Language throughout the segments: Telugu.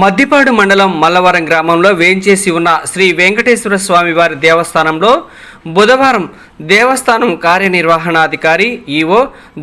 మద్దిపాడు మండలం మల్లవరం గ్రామంలో వేంచేసి ఉన్న శ్రీ వెంకటేశ్వర స్వామివారి దేవస్థానంలో బుధవారం దేవస్థానం కార్యనిర్వహణాధికారి ఈవో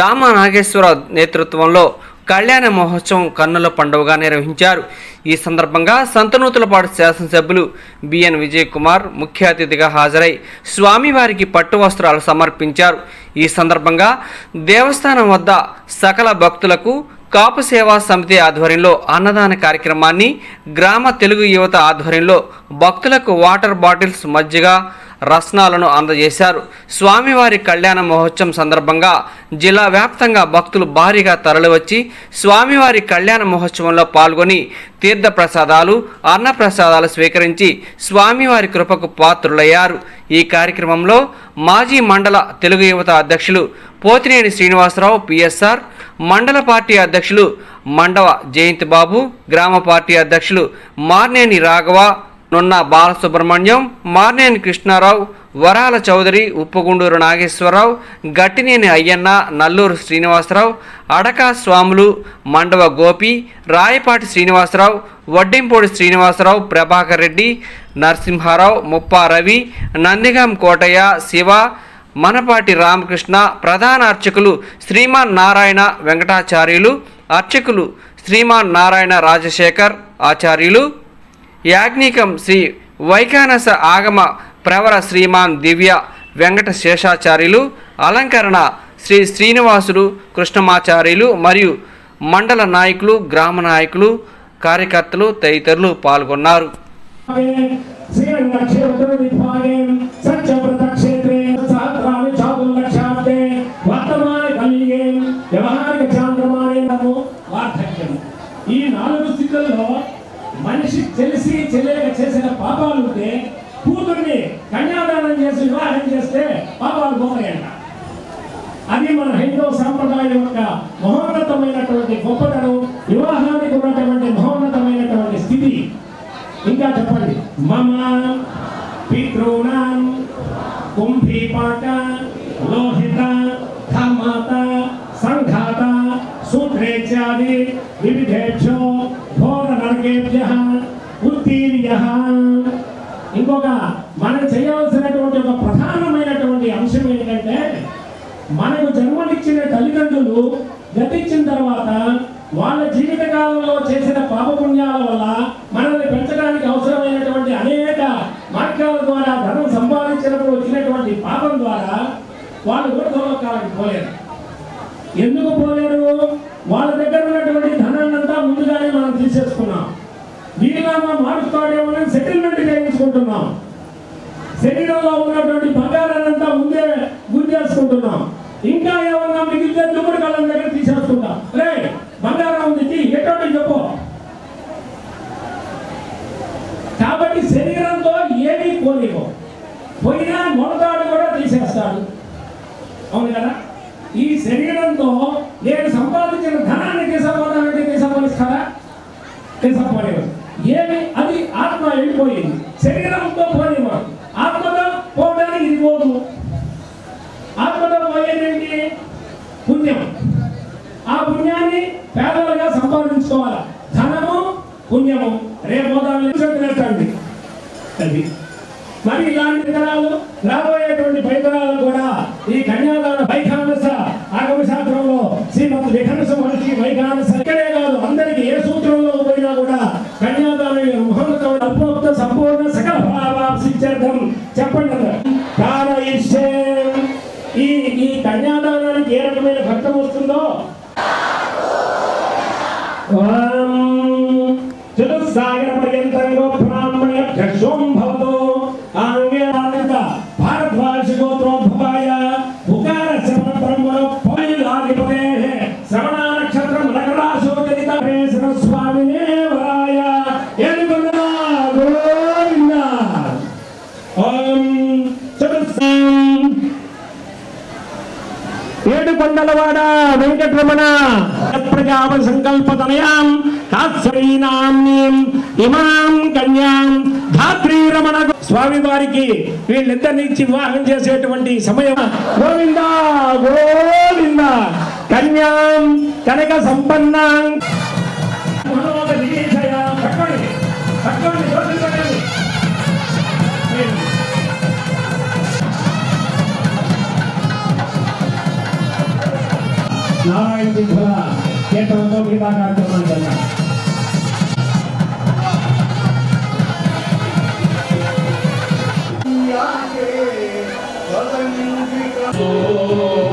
దామ నాగేశ్వరరావు నేతృత్వంలో కళ్యాణ మహోత్సవం కన్నుల పండుగగా నిర్వహించారు. ఈ సందర్భంగా సంతనూతులపాటు శాసనసభ్యులు బిఎన్ విజయ్ కుమార్ ముఖ్య అతిథిగా హాజరై స్వామివారికి పట్టు వస్త్రాలు సమర్పించారు. ఈ సందర్భంగా దేవస్థానం వద్ద సకల భక్తులకు కాపు సేవా సమితి ఆధ్వర్యంలో అన్నదాన కార్యక్రమాన్ని గ్రామ తెలుగు యువత ఆధ్వర్యంలో భక్తులకు వాటర్ బాటిల్స్ మజ్జిగ రత్నాలను అందజేశారు. స్వామివారి కళ్యాణ మహోత్సవం సందర్భంగా జిల్లా వ్యాప్తంగా భక్తులు భారీగా తరలివచ్చి స్వామివారి కళ్యాణ మహోత్సవంలో పాల్గొని తీర్థ ప్రసాదాలు అన్నప్రసాదాలు స్వీకరించి స్వామివారి కృపకు పాత్రులయ్యారు. ఈ కార్యక్రమంలో మాజీ మండల తెలుగు యువత అధ్యక్షులు పోతినేని శ్రీనివాసరావు పిఎస్ఆర్ మండల పార్టీ అధ్యక్షులు మండవ జయంత్ బాబు గ్రామ పార్టీ అధ్యక్షులు మార్నేని రాఘవ నున్న బాలసుబ్రహ్మణ్యం మార్నేని కృష్ణారావు వరాల చౌదరి ఉప్పగుండూరు నాగేశ్వరరావు గట్టినేని అయ్యన్న నల్లూరు శ్రీనివాసరావు అడకా స్వాములు మండవ గోపి రాయపాటి శ్రీనివాసరావు వడ్డింపూడి శ్రీనివాసరావు ప్రభాకర్ రెడ్డి నరసింహారావు ముప్పా రవి నందిగం కోటయ్య శివ మనపాటి రామకృష్ణ ప్రధాన అర్చకులు శ్రీమాన్ నారాయణ వెంకటాచార్యులు అర్చకులు శ్రీమాన్ నారాయణ రాజశేఖర్ ఆచార్యులు యాజ్ఞికం శ్రీ వైఖానస ఆగమ ప్రవర శ్రీమాన్ దివ్య వెంకట శేషాచార్యులు అలంకరణ శ్రీ శ్రీనివాసులు కృష్ణమాచార్యులు మరియు మండల నాయకులు గ్రామ నాయకులు కార్యకర్తలు తదితరులు పాల్గొన్నారు. నాలుగు మనిషి తెలిసి తెలియక చేసిన పాపాలు ఉంటే కూతుర్ని కన్యాదానం చేసి వివాహం చేస్తే పాపాలు పోతాయంట. అది మన హిందూ సాంప్రదాయం యొక్క మహోన్నతమైనటువంటి గొప్పతనం వివాహానికి ఉన్నటువంటి మహోన్నతమైనటువంటి స్థితి. ఇంకా చెప్పండి. మమ పితృణాం కుంభీపాక సూత్రేత్యాది వివిధేభ్యో ఘోర నరకేభ్య ఉత్తీర్య ఇంకొక మనం చేయవలసినటువంటి ఒక ప్రధానమైనటువంటి అంశం ఏంటంటే మనకు జన్మనిచ్చిన తల్లిదండ్రులు గతించిన తర్వాత వాళ్ళ జీవిత కాలంలో చేసిన పాపపుణ్యాల వల్ల మనల్ని పెంచడానికి అవసరమైనటువంటి అనేక మార్గాల ద్వారా ధనం సంపాదించినప్పుడు వచ్చినటువంటి పాపం ద్వారా వాళ్ళు ఊర్ధలోకాలకు పోలేరు ఎందుకు పోలేరు వాళ్ళ దగ్గర ఉన్నటువంటి ధనాన్నంతా ముందుగానే మనం తీసేసుకున్నాం. వీలునామా మారుస్తాడేమో సెటిల్మెంట్ చేయించుకుంటున్నాం. శరీరంలో ఉన్నటువంటి బంగారాన్నంతా ముందే గుర్తేసుకుంటున్నాం ఇంకా ఏమన్నా మిగిలితే దుమ్ముడు కళ్ళ దగ్గర తీసేసుకుంటాం. రే బంగారం ఉంది తీ, ఎటువంటి చెప్పు. కాబట్టి శరీరంతో ఏమీ పోలేవు పోయినా మొలతాడు కూడా తీసేస్తాడు. అవును కదా? శరీరంతో నేను సంపాదించిన ధనాన్ని అంటే తీసుకుపోనిస్తారా తీసుకుపోలేవు ఏమి? అది ఆత్మ వెళ్ళిపోయింది. శరీరంతో పోలేవాడు ఆత్మతో పోవడానికి ఇది పోదు. ఆత్మతో పోయేదేంటి పుణ్యం. ఆ పుణ్యాన్ని పేదలుగా సంపాదించుకోవాలి? ధనము పుణ్యము. రేపు చెప్పినట్టండి అది. మరి ఇలాంటి తరాలు రాబోయేటువంటి వెంకటరమణ ప్రజాప సంకల్పతనయాం కాశ్వరీనామ్నీం ఇమాం కన్యాం ధాత్రీరమణ స్వామి వారికి వీళ్ళిద్దరిని ఇచ్చి వివాహం చేసేటువంటి సమయం గోవింద గోవింద కన్యాం కనక సంపన్నాం नारायण सिंह भोला केटवंदो कृपा कार्यक्रम करना Oh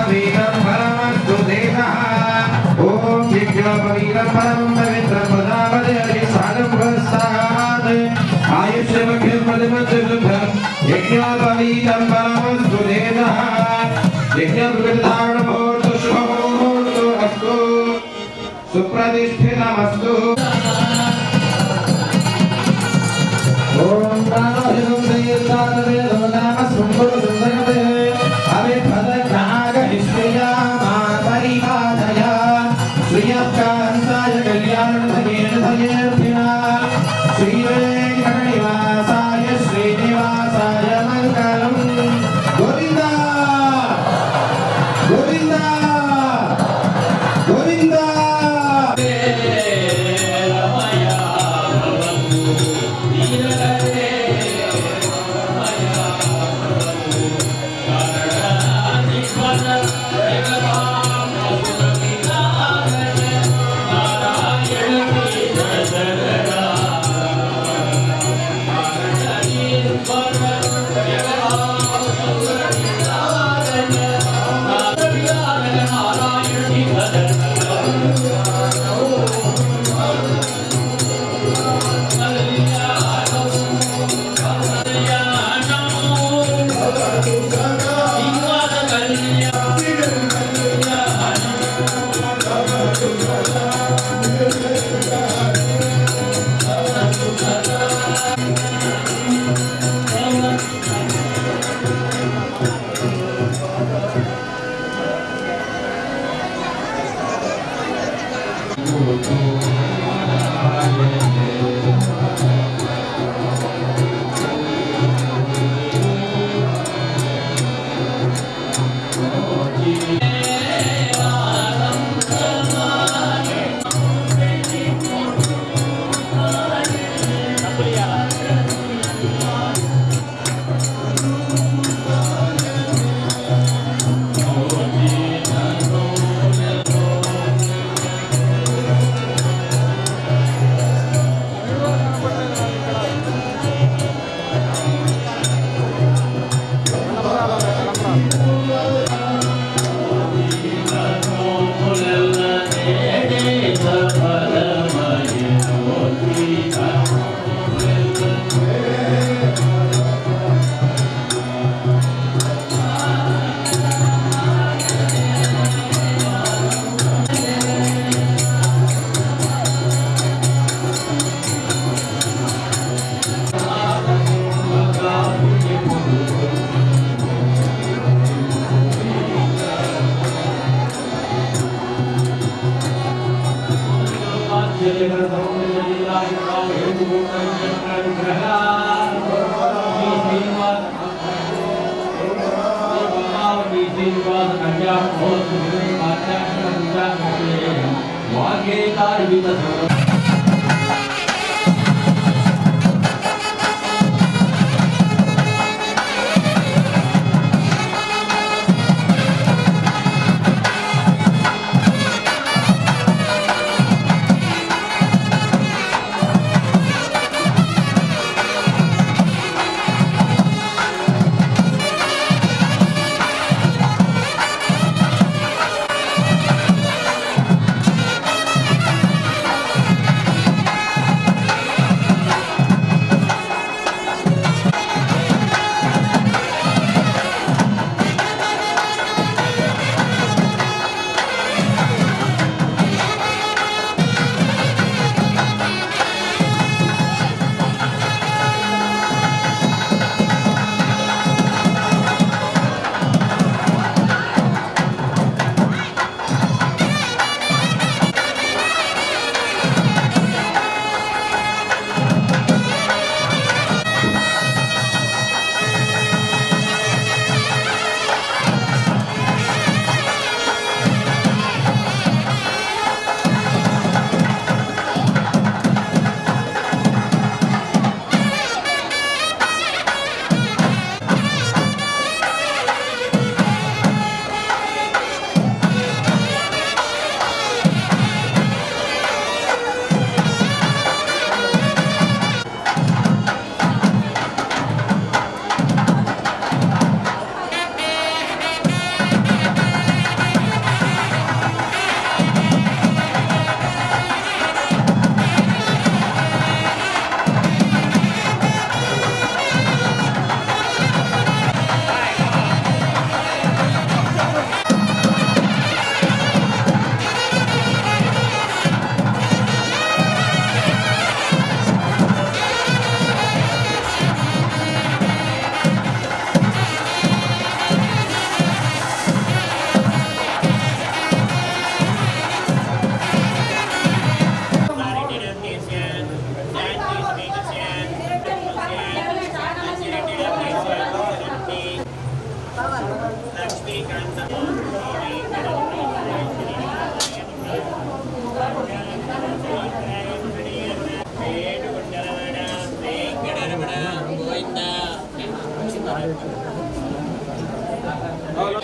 पवित्रं परमस्तु देवः ॐ विघ्न पवित्रं परम पवित्रं पदावदे अधिसारं प्रसाद आयुष्यमखिलं पदमचतुर्भं यज्ञ पवित्रं परमस्तु देवः यज्ञ प्रकृतारणभूर्तु शुभमुहूर्तो अस्तु सुप्रतिष्ठितमस्तु। श्रिया मा परिपादया श्रियः Father. Buhay na. Oh, no.